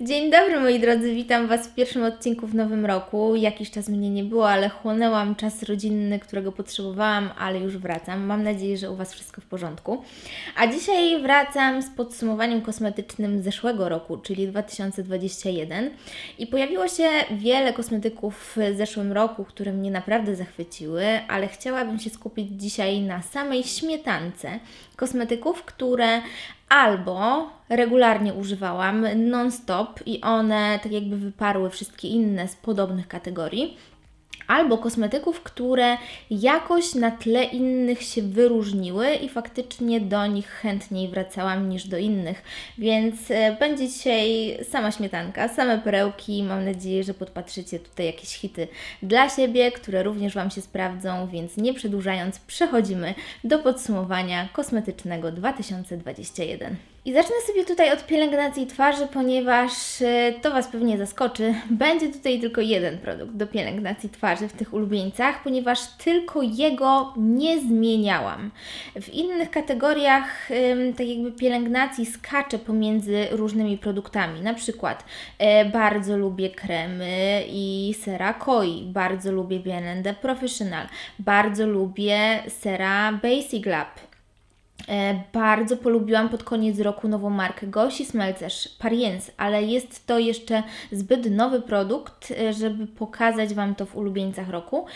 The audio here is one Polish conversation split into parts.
Dzień dobry moi drodzy, witam Was w pierwszym odcinku w nowym roku. Jakiś czas mnie nie było, ale chłonęłam czas rodzinny, którego potrzebowałam, ale już wracam. Mam nadzieję, że u Was wszystko w porządku. A dzisiaj wracam z podsumowaniem kosmetycznym zeszłego roku, czyli 2021. I pojawiło się wiele kosmetyków w zeszłym roku, które mnie naprawdę zachwyciły, ale chciałabym się skupić dzisiaj na samej śmietance kosmetyków, które albo regularnie używałam non-stop i one tak jakby wyparły wszystkie inne z podobnych kategorii, albo kosmetyków, które jakoś na tle innych się wyróżniły i faktycznie do nich chętniej wracałam niż do innych. Więc e, będzie dzisiaj sama śmietanka, same perełki. Mam nadzieję, że podpatrzycie tutaj jakieś hity dla siebie, które również Wam się sprawdzą, więc nie przedłużając, przechodzimy do podsumowania kosmetycznego 2021. I zacznę sobie tutaj od pielęgnacji twarzy, ponieważ e, to Was pewnie zaskoczy. Będzie tutaj tylko jeden produkt do pielęgnacji twarzy w tych ulubieńcach, ponieważ tylko jego nie zmieniałam. W innych kategoriach tak jakby pielęgnacji skaczę pomiędzy różnymi produktami. Na przykład e, bardzo lubię kremy i sera Koi, bardzo lubię BND Professional, bardzo lubię sera Basic Lab. E, bardzo polubiłam pod koniec roku nową markę Gosi Smelcerz Pariens, ale jest to jeszcze zbyt nowy produkt, e, żeby pokazać Wam to w ulubieńcach roku.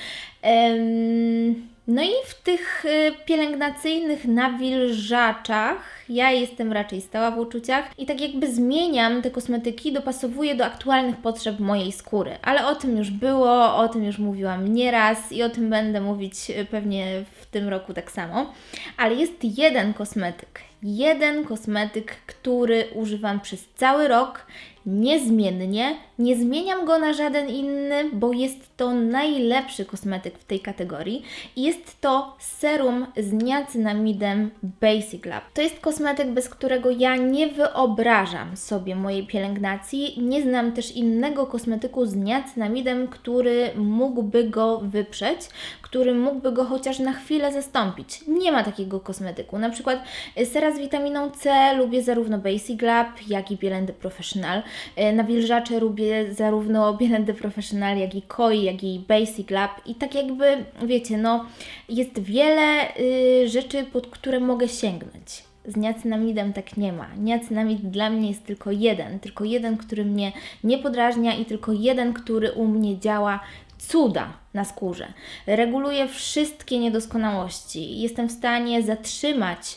No i w tych e, pielęgnacyjnych nawilżaczach ja jestem raczej stała w uczuciach i tak jakby zmieniam te kosmetyki, dopasowuję do aktualnych potrzeb mojej skóry. Ale o tym już było, o tym już mówiłam nieraz i o tym będę mówić pewnie w tym roku tak samo. Ale jest jeden kosmetyk, jeden kosmetyk, który używam przez cały rok niezmiennie. Nie zmieniam go na żaden inny, bo jest to najlepszy kosmetyk w tej kategorii. Jest to serum z niacinamidem Basic Lab. To jest kosmetyk, bez którego ja nie wyobrażam sobie mojej pielęgnacji. Nie znam też innego kosmetyku z niacinamidem, który mógłby go wyprzeć, który mógłby go chociaż na chwilę zastąpić. Nie ma takiego kosmetyku. Na przykład sera z witaminą C lubię zarówno Basic Lab, jak i Bielende Professional. E, nawilżacze lubię zarówno BND Professional, jak i Koi, jak i Basic Lab i tak jakby, wiecie, no jest wiele y, rzeczy, pod które mogę sięgnąć. Z niacinamidem tak nie ma. Niacinamid dla mnie jest tylko jeden, tylko jeden, który mnie nie podrażnia i tylko jeden, który u mnie działa cuda na skórze. Reguluje wszystkie niedoskonałości. Jestem w stanie zatrzymać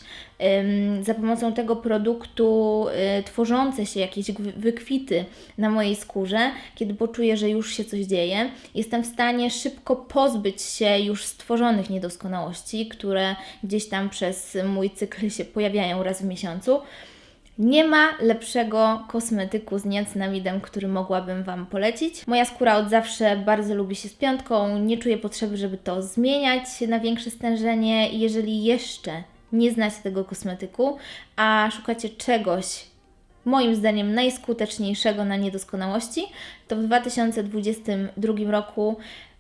za pomocą tego produktu y, tworzące się jakieś wykwity na mojej skórze, kiedy poczuję, że już się coś dzieje. Jestem w stanie szybko pozbyć się już stworzonych niedoskonałości, które gdzieś tam przez mój cykl się pojawiają raz w miesiącu. Nie ma lepszego kosmetyku z niacinamidem, który mogłabym Wam polecić. Moja skóra od zawsze bardzo lubi się z piątką, nie czuję potrzeby, żeby to zmieniać na większe stężenie. Jeżeli jeszcze nie znacie tego kosmetyku, a szukacie czegoś, moim zdaniem najskuteczniejszego na niedoskonałości, to w 2022 roku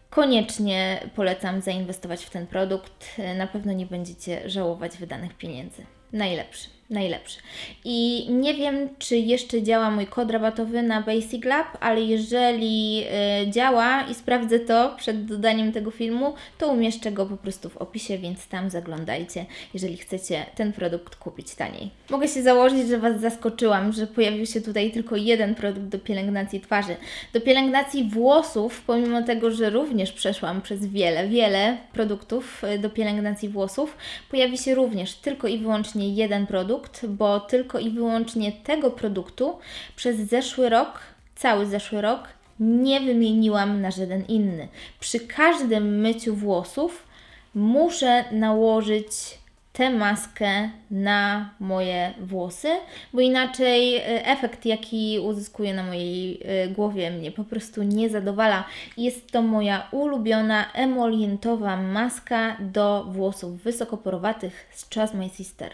koniecznie polecam zainwestować w ten produkt. Na pewno nie będziecie żałować wydanych pieniędzy. Najlepszy najlepszy. I nie wiem, czy jeszcze działa mój kod rabatowy na Basic Lab, ale jeżeli y, działa i sprawdzę to przed dodaniem tego filmu, to umieszczę go po prostu w opisie, więc tam zaglądajcie, jeżeli chcecie ten produkt kupić taniej. Mogę się założyć, że Was zaskoczyłam, że pojawił się tutaj tylko jeden produkt do pielęgnacji twarzy. Do pielęgnacji włosów, pomimo tego, że również przeszłam przez wiele, wiele produktów y, do pielęgnacji włosów, pojawi się również tylko i wyłącznie jeden produkt produkt, bo tylko i wyłącznie tego produktu przez zeszły rok, cały zeszły rok, nie wymieniłam na żaden inny. Przy każdym myciu włosów muszę nałożyć tę maskę na moje włosy, bo inaczej e, efekt, jaki uzyskuję na mojej e, głowie, mnie po prostu nie zadowala. Jest to moja ulubiona emolientowa maska do włosów wysokoporowatych z Trust My Sister.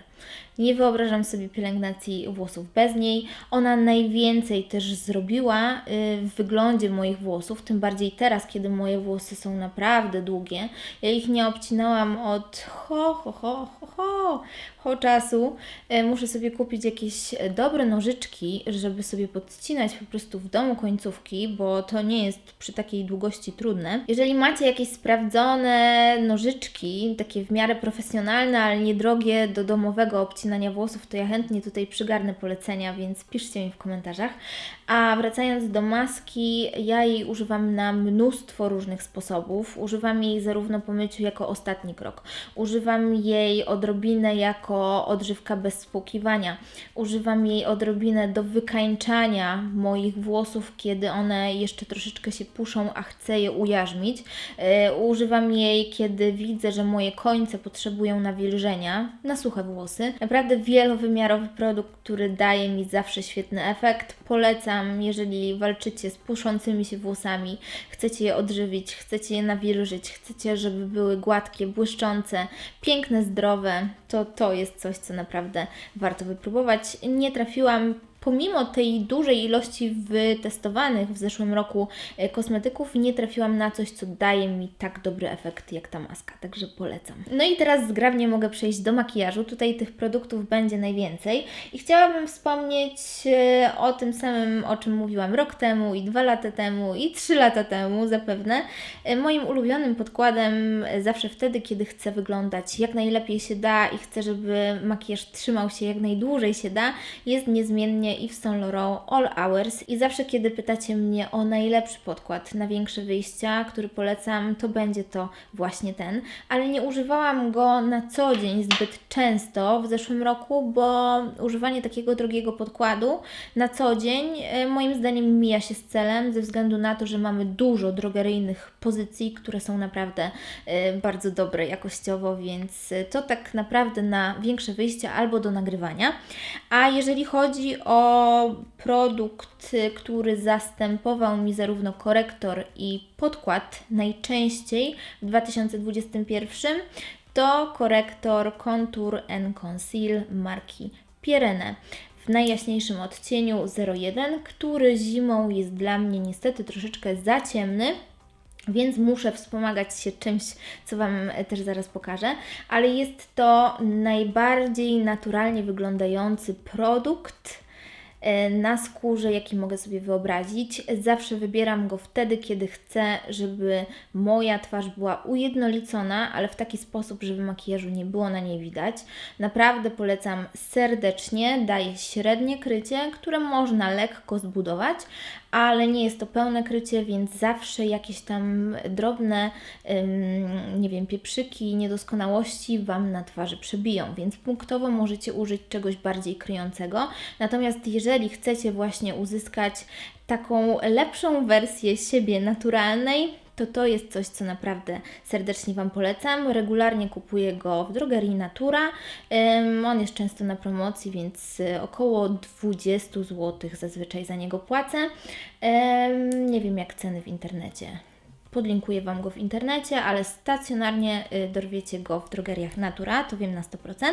Nie wyobrażam sobie pielęgnacji włosów bez niej. Ona najwięcej też zrobiła y, w wyglądzie moich włosów, tym bardziej teraz, kiedy moje włosy są naprawdę długie. Ja ich nie obcinałam od ho, ho, ho, ho, ho, ho czasu. Y, muszę sobie kupić jakieś dobre nożyczki, żeby sobie podcinać po prostu w domu końcówki, bo to nie jest przy takiej długości trudne. Jeżeli macie jakieś sprawdzone nożyczki, takie w miarę profesjonalne, ale niedrogie do domowego obcinania włosów, to ja chętnie tutaj przygarnę polecenia, więc piszcie mi w komentarzach. A wracając do maski, ja jej używam na mnóstwo różnych sposobów. Używam jej zarówno po myciu jako ostatni krok. Używam jej odrobinę jako odżywka bez spłukiwania. Używam jej odrobinę do wykańczania moich włosów, kiedy one jeszcze troszeczkę się puszą, a chcę je ujarzmić. Yy, używam jej, kiedy widzę, że moje końce potrzebują nawilżenia na suche włosy. Naprawdę wielowymiarowy produkt, który daje mi zawsze świetny efekt. Polecam, jeżeli walczycie z puszącymi się włosami, chcecie je odżywić, chcecie je nawilżyć, chcecie, żeby były gładkie, błyszczące, piękne, zdrowe, to to jest coś, co naprawdę warto wypróbować. Nie trafiłam pomimo tej dużej ilości wytestowanych w zeszłym roku e, kosmetyków, nie trafiłam na coś, co daje mi tak dobry efekt jak ta maska, także polecam. No i teraz zgrabnie mogę przejść do makijażu. Tutaj tych produktów będzie najwięcej i chciałabym wspomnieć e, o tym samym, o czym mówiłam rok temu i dwa lata temu i trzy lata temu zapewne. E, moim ulubionym podkładem zawsze wtedy, kiedy chcę wyglądać jak najlepiej się da i chcę, żeby makijaż trzymał się jak najdłużej się da, jest niezmiennie Yves Saint Laurent All Hours i zawsze kiedy pytacie mnie o najlepszy podkład na większe wyjścia, który polecam, to będzie to właśnie ten, ale nie używałam go na co dzień zbyt często w zeszłym roku, bo używanie takiego drogiego podkładu na co dzień e, moim zdaniem mija się z celem ze względu na to, że mamy dużo drogeryjnych pozycji, które są naprawdę e, bardzo dobre jakościowo, więc to tak naprawdę na większe wyjścia albo do nagrywania. A jeżeli chodzi o produkt, który zastępował mi zarówno korektor i podkład najczęściej w 2021, to korektor Contour and Conceal marki Pierene w najjaśniejszym odcieniu 01, który zimą jest dla mnie niestety troszeczkę za ciemny więc muszę wspomagać się czymś, co Wam też zaraz pokażę, ale jest to najbardziej naturalnie wyglądający produkt na skórze, jaki mogę sobie wyobrazić. Zawsze wybieram go wtedy, kiedy chcę, żeby moja twarz była ujednolicona, ale w taki sposób, żeby makijażu nie było na niej widać. Naprawdę polecam serdecznie, daje średnie krycie, które można lekko zbudować, ale nie jest to pełne krycie, więc zawsze jakieś tam drobne, nie wiem, pieprzyki, niedoskonałości Wam na twarzy przebiją, więc punktowo możecie użyć czegoś bardziej kryjącego. Natomiast jeżeli chcecie właśnie uzyskać taką lepszą wersję siebie naturalnej, to to jest coś, co naprawdę serdecznie Wam polecam. Regularnie kupuję go w drogerii Natura. On jest często na promocji, więc y, około 20 zł zazwyczaj za niego płacę. Nie wiem jak ceny w internecie. Podlinkuję Wam go w internecie, ale stacjonarnie y, dorwiecie go w drogeriach Natura, to wiem na 100%.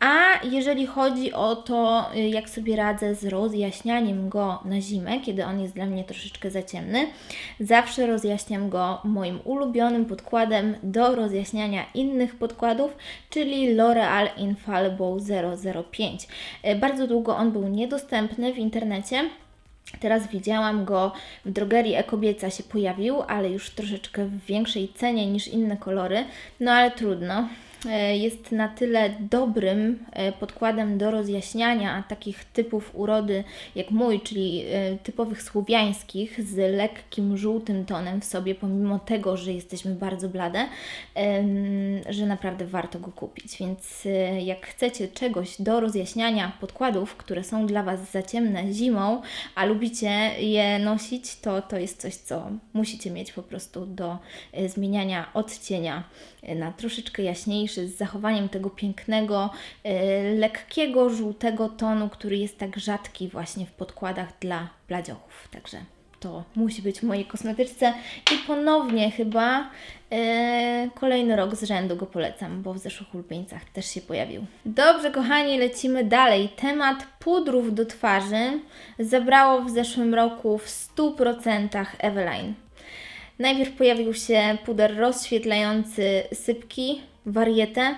A jeżeli chodzi o to, y, jak sobie radzę z rozjaśnianiem go na zimę, kiedy on jest dla mnie troszeczkę za ciemny, zawsze rozjaśniam go moim ulubionym podkładem do rozjaśniania innych podkładów, czyli L'Oreal Infallible 005. Y, bardzo długo on był niedostępny w internecie. Teraz widziałam go w drogerii Ekobieca się pojawił, ale już troszeczkę w większej cenie niż inne kolory. No ale trudno. E, jest na tyle dobrym e, podkładem do rozjaśniania takich typów urody jak mój, czyli e, typowych słowiańskich z lekkim żółtym tonem w sobie, pomimo tego, że jesteśmy bardzo blade, że naprawdę warto go kupić. Więc jak chcecie czegoś do rozjaśniania podkładów, które są dla Was za ciemne zimą, a lubicie je nosić, to to jest coś, co musicie mieć po prostu do zmieniania odcienia na troszeczkę jaśniejszy, z zachowaniem tego pięknego, e, lekkiego, żółtego tonu, który jest tak rzadki właśnie w podkładach dla bladziochów. Także to musi być w mojej kosmetyczce i ponownie chyba e, kolejny rok z rzędu go polecam, bo w zeszłych ulubieńcach też się pojawił. Dobrze, kochani, lecimy dalej. Temat pudrów do twarzy zabrało w zeszłym roku w 100% Eveline. Najpierw pojawił się puder rozświetlający sypki, warietę,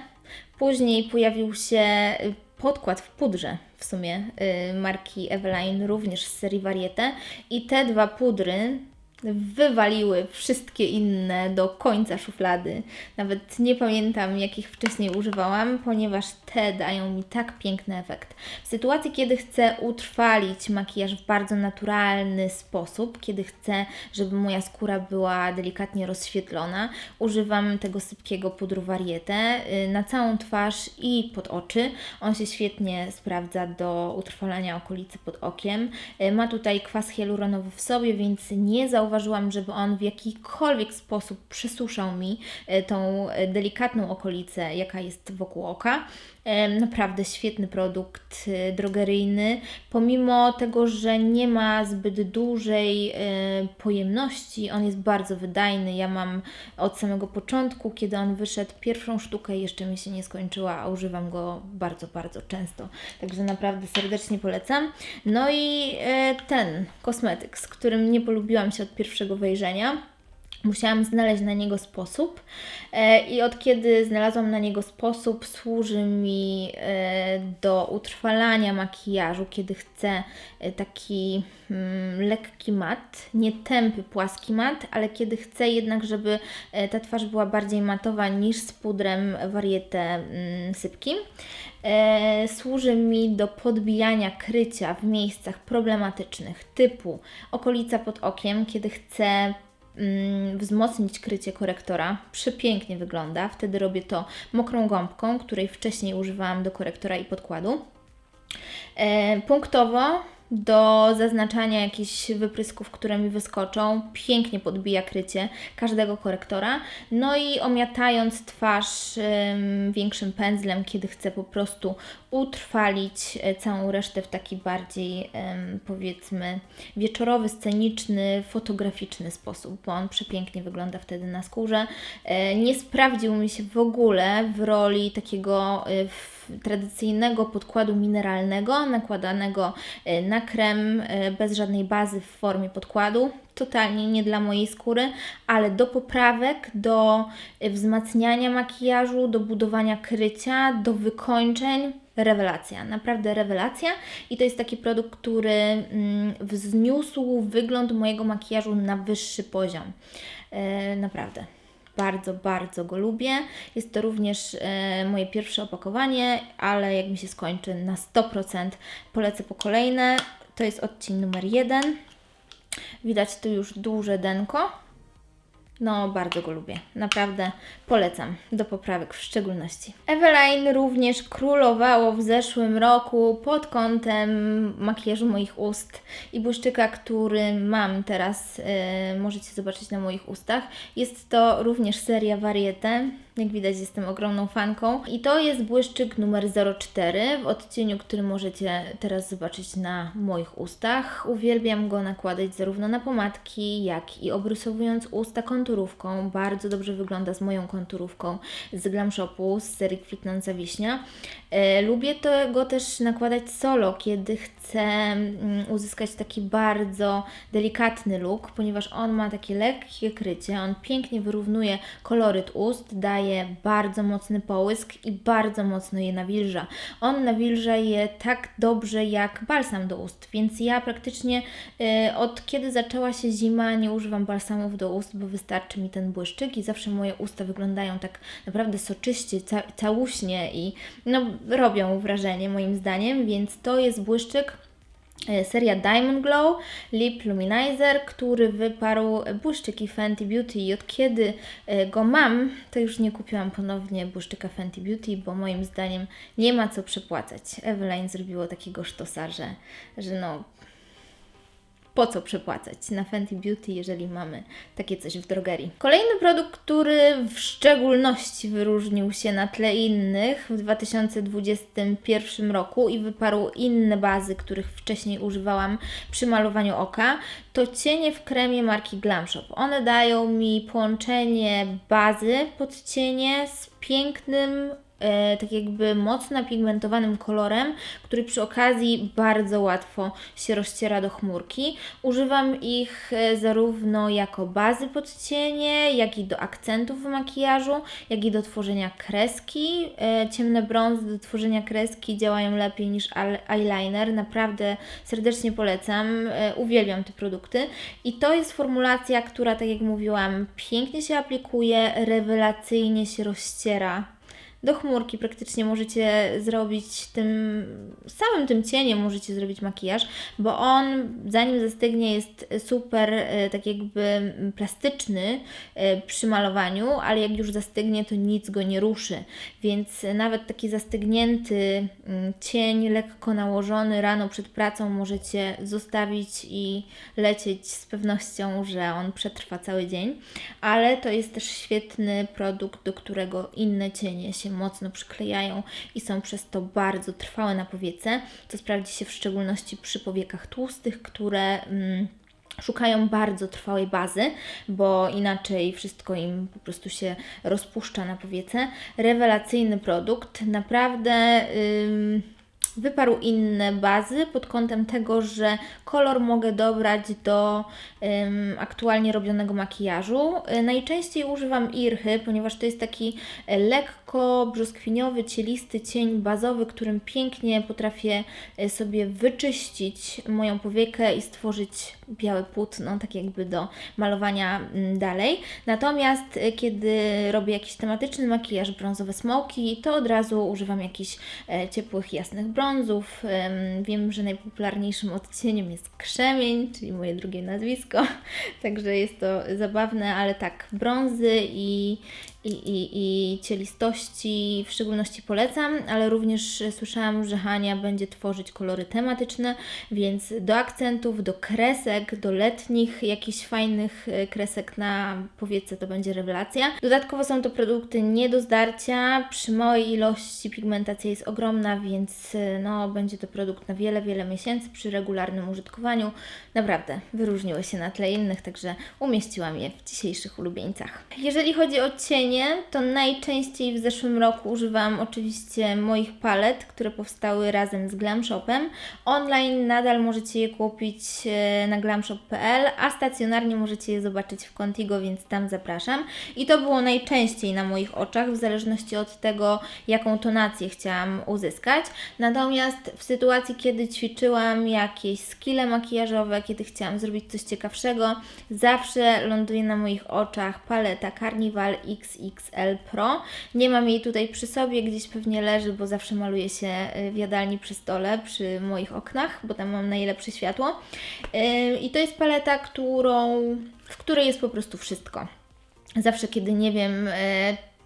później pojawił się y, podkład w pudrze w sumie y, marki Eveline, również z serii Variete i te dwa pudry wywaliły wszystkie inne do końca szuflady. Nawet nie pamiętam, jakich wcześniej używałam, ponieważ te dają mi tak piękny efekt. W sytuacji, kiedy chcę utrwalić makijaż w bardzo naturalny sposób, kiedy chcę, żeby moja skóra była delikatnie rozświetlona, używam tego sypkiego pudru Variete y, na całą twarz i pod oczy. On się świetnie sprawdza do utrwalania okolicy pod okiem. Y, ma tutaj kwas hialuronowy w sobie, więc nie zauważyłam zauważyłam, żeby on w jakikolwiek sposób przysuszał mi e, tą e, delikatną okolicę, jaka jest wokół oka. E, naprawdę świetny produkt drogeryjny, pomimo tego, że nie ma zbyt dużej pojemności, on jest bardzo wydajny. Ja mam od samego początku, kiedy on wyszedł, pierwszą sztukę jeszcze mi się nie skończyła, a używam go bardzo, bardzo często. Także naprawdę serdecznie polecam. No i ten kosmetyk, z którym nie polubiłam się od pierwszego wejrzenia. Musiałam znaleźć na niego sposób e, i od kiedy znalazłam na niego sposób, służy mi e, do utrwalania makijażu, kiedy chcę e, taki mm, lekki mat, nie tępy, płaski mat, ale kiedy chcę jednak, żeby ta twarz była bardziej matowa niż z pudrem warietę mm, sypkim. Służy mi do podbijania krycia w miejscach problematycznych, typu okolica pod okiem, kiedy chcę wzmocnić krycie korektora. Przepięknie wygląda. Wtedy robię to mokrą gąbką, której wcześniej używałam do korektora i podkładu. E, punktowo do zaznaczania jakichś wyprysków, które mi wyskoczą. Pięknie podbija krycie każdego korektora. No i omiatając twarz ym, większym pędzlem, kiedy chcę po prostu utrwalić e, całą resztę w taki bardziej ym, powiedzmy wieczorowy, sceniczny, fotograficzny sposób, bo on przepięknie wygląda wtedy na skórze. Yy, nie sprawdził mi się w ogóle w roli takiego yy, tradycyjnego podkładu mineralnego nakładanego e, na krem e, bez żadnej bazy w formie podkładu. Totalnie nie dla mojej skóry, ale do poprawek, do e, wzmacniania makijażu, do budowania krycia, do wykończeń. Rewelacja, naprawdę rewelacja. I to jest taki produkt, który mm, wzniósł wygląd mojego makijażu na wyższy poziom. Naprawdę. Bardzo, bardzo go lubię. Jest to również e, moje pierwsze opakowanie, ale jak mi się skończy na 100% polecę po kolejne. To jest odcień numer 1. Widać tu już duże denko no, bardzo go lubię. Naprawdę polecam. Do poprawek w szczególności. Eveline również królowało w zeszłym roku pod kątem makijażu moich ust i błyszczyka, który mam teraz, yy, możecie zobaczyć na moich ustach. Jest to również seria Variete. Jak widać, jestem ogromną fanką. I to jest błyszczyk numer 04 w odcieniu, który możecie teraz zobaczyć na moich ustach. Uwielbiam go nakładać zarówno na pomadki, jak i obrysowując usta konturówką. Bardzo dobrze wygląda z moją konturówką z Glam Shopu z serii Kwitnąca Wiśnia. E, lubię to, go też nakładać solo, kiedy chcę mm, uzyskać taki bardzo delikatny look, ponieważ on ma takie lekkie krycie, on pięknie wyrównuje koloryt ust, daje bardzo mocny połysk i bardzo mocno je nawilża. On nawilża je tak dobrze jak balsam do ust, więc ja praktycznie y, od kiedy zaczęła się zima nie używam balsamów do ust, bo wystarczy mi ten błyszczyk i zawsze moje usta wyglądają tak naprawdę soczyście, ca całuśnie i no robią wrażenie moim zdaniem, więc to jest błyszczyk seria Diamond Glow Lip Luminizer, który wyparł błyszczyki Fenty Beauty i od kiedy e, go mam, to już nie kupiłam ponownie błyszczyka Fenty Beauty, bo moim zdaniem nie ma co przepłacać. Eveline zrobiło takiego sztosa, że, że no po co przepłacać na Fenty Beauty, jeżeli mamy takie coś w drogerii. Kolejny produkt, który w szczególności wyróżnił się na tle innych w 2021 roku i wyparł inne bazy, których wcześniej używałam przy malowaniu oka, to cienie w kremie marki Glam Shop. One dają mi połączenie bazy pod cienie z pięknym e, tak jakby mocno pigmentowanym kolorem, który przy okazji bardzo łatwo się rozciera do chmurki. Używam ich e, zarówno jako bazy pod cienie, jak i do akcentów w makijażu, jak i do tworzenia kreski. E, ciemne brązy do tworzenia kreski działają lepiej niż eyeliner. Naprawdę serdecznie polecam. E, uwielbiam te produkty. I to jest formulacja, która, tak jak mówiłam, pięknie się aplikuje, rewelacyjnie się rozciera do chmurki praktycznie możecie zrobić tym samym tym cieniem możecie zrobić makijaż, bo on zanim zastygnie jest super e, tak jakby plastyczny e, przy malowaniu, ale jak już zastygnie to nic go nie ruszy, więc nawet taki zastygnięty mm, cień lekko nałożony rano przed pracą możecie zostawić i lecieć z pewnością, że on przetrwa cały dzień, ale to jest też świetny produkt, do którego inne cienie się mocno przyklejają i są przez to bardzo trwałe na powiece, co sprawdzi się w szczególności przy powiekach tłustych, które. Mm, Szukają bardzo trwałej bazy, bo inaczej wszystko im po prostu się rozpuszcza na powiece. Rewelacyjny produkt, naprawdę. Ym, wyparł inne bazy pod kątem tego, że kolor mogę dobrać do um, aktualnie robionego makijażu. Najczęściej używam irchy, ponieważ to jest taki e, lekko brzoskwiniowy, cielisty cień bazowy, którym pięknie potrafię e, sobie wyczyścić moją powiekę i stworzyć białe płótno, tak jakby do malowania mm, dalej. Natomiast kiedy robię jakiś tematyczny makijaż, brązowe smoki, to od razu używam jakichś ciepłych, jasnych brązów. Wiem, że najpopularniejszym odcieniem jest krzemień, czyli moje drugie nazwisko, także jest to zabawne, ale tak, brązy i i, i, i cielistości w szczególności polecam, ale również słyszałam, że Hania będzie tworzyć kolory tematyczne, więc do akcentów, do kresek, do letnich jakichś fajnych e, kresek na powiece to będzie rewelacja. Dodatkowo są to produkty nie do zdarcia, przy małej ilości pigmentacja jest ogromna, więc e, no, będzie to produkt na wiele, wiele miesięcy przy regularnym użytkowaniu. Naprawdę wyróżniły się na tle innych, także umieściłam je w dzisiejszych ulubieńcach. Jeżeli chodzi o cienie, to najczęściej w zeszłym roku używałam oczywiście moich palet, które powstały razem z Glam Shopem. Online nadal możecie je kupić e, na glamshop.pl, a stacjonarnie możecie je zobaczyć w Contigo, więc tam zapraszam. I to było najczęściej na moich oczach, w zależności od tego, jaką tonację chciałam uzyskać. Natomiast w sytuacji, kiedy ćwiczyłam jakieś skille makijażowe, kiedy chciałam zrobić coś ciekawszego, zawsze ląduje na moich oczach paleta Carnival X XL Pro. Nie mam jej tutaj przy sobie, gdzieś pewnie leży, bo zawsze maluję się y, w jadalni przy stole, przy moich oknach, bo tam mam najlepsze światło. Y, I to jest paleta, którą, w której jest po prostu wszystko. Zawsze, kiedy nie wiem, y,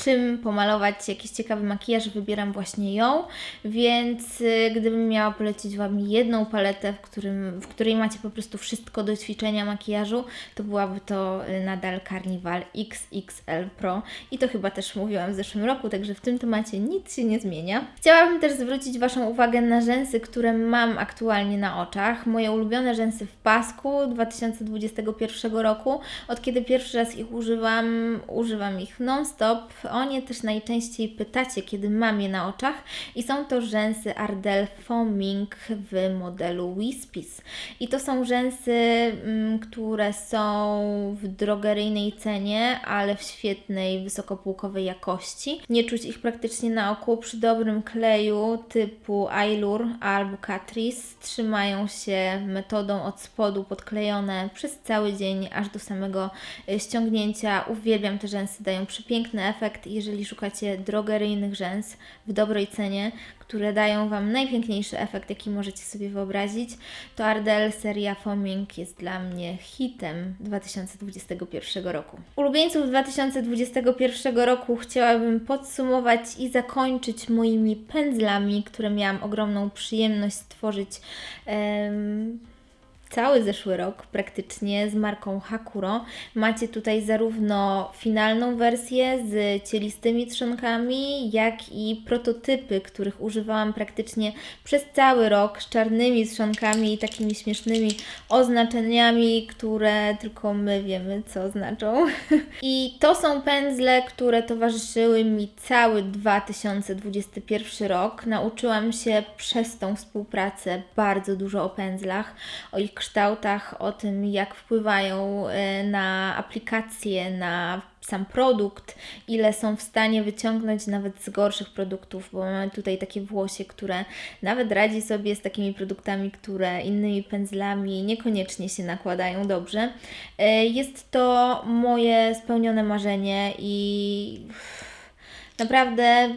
czym pomalować jakiś ciekawy makijaż, wybieram właśnie ją, więc y, gdybym miała polecić Wam jedną paletę, w, którym, w której macie po prostu wszystko do ćwiczenia makijażu, to byłaby to y, nadal Carnival XXL Pro i to chyba też mówiłam w zeszłym roku, także w tym temacie nic się nie zmienia. Chciałabym też zwrócić Waszą uwagę na rzęsy, które mam aktualnie na oczach. Moje ulubione rzęsy w pasku 2021 roku. Od kiedy pierwszy raz ich używam, używam ich non-stop o nie też najczęściej pytacie, kiedy mam je na oczach i są to rzęsy Ardell Foaming w modelu Wispis. I to są rzęsy, mm, które są w drogeryjnej cenie, ale w świetnej, wysokopółkowej jakości. Nie czuć ich praktycznie na oku przy dobrym kleju typu Ailur albo Catrice. Trzymają się metodą od spodu podklejone przez cały dzień, aż do samego e, ściągnięcia. Uwielbiam te rzęsy, dają przepiękny efekt jeżeli szukacie drogeryjnych rzęs w dobrej cenie, które dają Wam najpiękniejszy efekt, jaki możecie sobie wyobrazić, to Ardell seria Foaming jest dla mnie hitem 2021 roku. Ulubieńców 2021 roku chciałabym podsumować i zakończyć moimi pędzlami, które miałam ogromną przyjemność stworzyć. Um, cały zeszły rok praktycznie z marką Hakuro. Macie tutaj zarówno finalną wersję z cielistymi trzonkami, jak i prototypy, których używałam praktycznie przez cały rok z czarnymi trzonkami i takimi śmiesznymi oznaczeniami, które tylko my wiemy, co znaczą. I to są pędzle, które towarzyszyły mi cały 2021 rok. Nauczyłam się przez tą współpracę bardzo dużo o pędzlach, o ich kształtach, o tym, jak wpływają e, na aplikacje, na sam produkt, ile są w stanie wyciągnąć nawet z gorszych produktów, bo mamy tutaj takie włosie, które nawet radzi sobie z takimi produktami, które innymi pędzlami niekoniecznie się nakładają dobrze. E, Jest to moje spełnione marzenie i naprawdę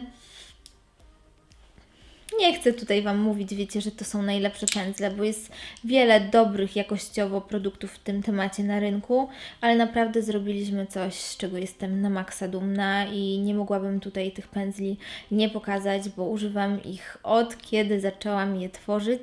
nie chcę tutaj Wam mówić, wiecie, że to są najlepsze pędzle, bo jest wiele dobrych jakościowo produktów w tym temacie na rynku, ale naprawdę zrobiliśmy coś, z czego jestem na maksa dumna i nie mogłabym tutaj tych pędzli nie pokazać, bo używam ich od kiedy zaczęłam je tworzyć,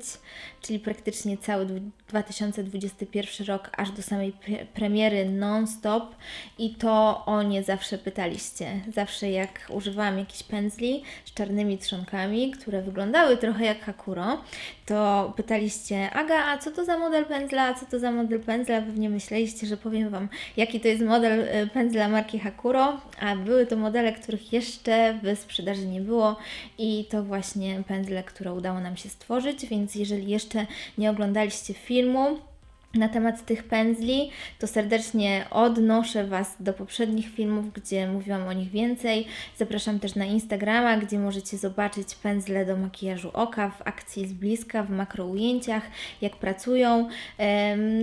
czyli praktycznie cały dwu- 2021 rok, aż do samej pre- premiery non-stop i to o nie zawsze pytaliście. Zawsze jak używałam jakichś pędzli z czarnymi trzonkami, które wyglądały trochę jak Hakuro, to pytaliście, Aga, a co to za model pędzla, co to za model pędzla? Pewnie myśleliście, że powiem Wam, jaki to jest model y, pędzla marki Hakuro, a były to modele, których jeszcze w sprzedaży nie było i to właśnie pędzle, które udało nam się stworzyć, więc jeżeli jeszcze nie oglądaliście filmu, na temat tych pędzli, to serdecznie odnoszę Was do poprzednich filmów, gdzie mówiłam o nich więcej. Zapraszam też na Instagrama, gdzie możecie zobaczyć pędzle do makijażu oka w akcji z bliska, w makroujęciach, jak pracują.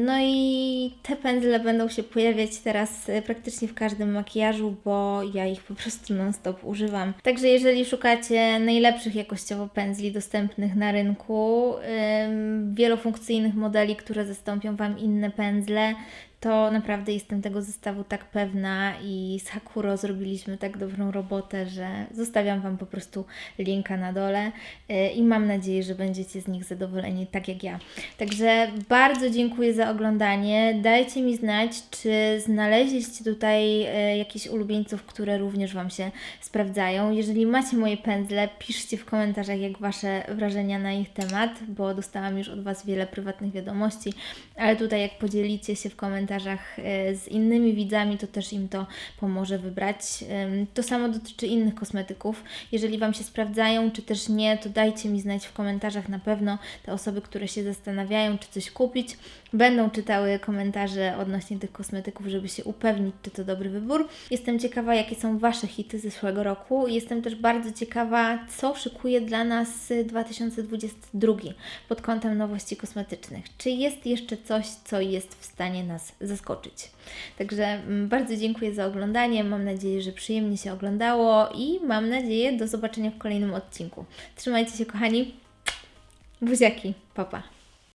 No i te pędzle będą się pojawiać teraz e, praktycznie w każdym makijażu, bo ja ich po prostu non-stop używam. Także jeżeli szukacie najlepszych jakościowo pędzli dostępnych na rynku, wielofunkcyjnych modeli, które zastąpią Wam inne pędzle, to naprawdę jestem tego zestawu tak pewna i z Hakuro zrobiliśmy tak dobrą robotę, że zostawiam Wam po prostu linka na dole y, i mam nadzieję, że będziecie z nich zadowoleni tak jak ja. Także bardzo dziękuję za oglądanie. Dajcie mi znać, czy znaleźliście tutaj y, jakichś ulubieńców, które również Wam się sprawdzają. Jeżeli macie moje pędzle, piszcie w komentarzach, jak Wasze wrażenia na ich temat, bo dostałam już od Was wiele prywatnych wiadomości, ale tutaj jak podzielicie się w komentarzach e, z innymi widzami, to też im to pomoże wybrać. To samo dotyczy innych kosmetyków. Jeżeli Wam się sprawdzają, czy też nie, to dajcie mi znać w komentarzach. Na pewno te osoby, które się zastanawiają, czy coś kupić, będą czytały komentarze odnośnie tych kosmetyków, żeby się upewnić, czy to dobry wybór. Jestem ciekawa, jakie są Wasze hity zeszłego roku. Jestem też bardzo ciekawa, co szykuje dla nas y, 2022 pod kątem nowości kosmetycznych. Czy jest jeszcze coś, co jest w stanie nas zaskoczyć? Także mm, bardzo dziękuję za oglądanie. Mam nadzieję, że przyjemnie się oglądało i mam nadzieję do zobaczenia w kolejnym odcinku. Trzymajcie się, kochani. Buziaki, papa.